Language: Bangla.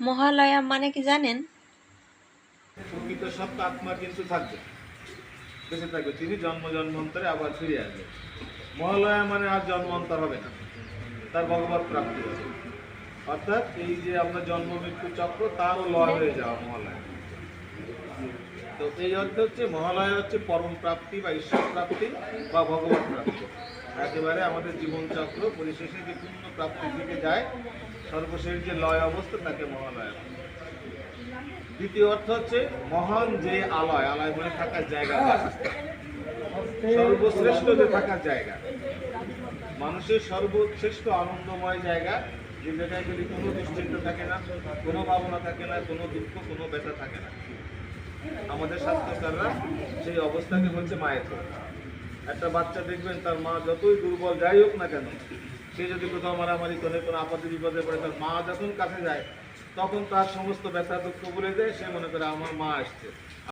মহালয়া মানে কি জানেন? প্রকৃত সত্য আত্মা কিন্তু থাকবে। বেঁচে থাকবে। তিনি জন্ম জন্মান্তরে আবার ফিরে আসবে। মহালয়া মানে আর জন্মান্তর হবে না। তার ভগবত প্রাপ্তি হবে। অর্থাৎ এই যে আমরা জন্ম, মৃত্যু চক্র, তারও লয় হয়ে যাওয়া মহালয়া। তো এই অর্থে হচ্ছে মহালয়া হচ্ছে পরম প্রাপ্তি বা ঈশ্বর প্রাপ্তি বা ভগবত প্রাপ্তি। একেবারে আমাদের জীবন চক্র পরিশেষে যে পূর্ণ প্রাপ্তির দিকে যায়, সর্বশেষ যে লয় অবস্থা, তাকে মহালয়। দ্বিতীয় অর্থ হচ্ছে মহান যে আলয় আলয় মানে থাকার জায়গা সর্বশ্রেষ্ঠ যে থাকার জায়গা মানুষের সর্বশ্রেষ্ঠ আনন্দময় জায়গা, যে জায়গায় যদি কোনো দুশ্চিন্তা থাকে না, কোনো ভাবনা থাকে না, কোনো দুঃখ, কোনো ব্যথা থাকে না আমাদের স্বাস্থ্যকাররা সেই অবস্থাকে হচ্ছে মায়ের। একটা বাচ্চা দেখবেন, তার মা যতই দুর্বল যাই হোক না কেন, সে যদি কোথাও মারামারি করে, কোনো আপদে বিপদে পড়ে, তার মা যখন কাছে যায়, তখন তার সমস্ত ব্যথা দুঃখ বলে দেয় সে মনে করে, আমার মা আসছে।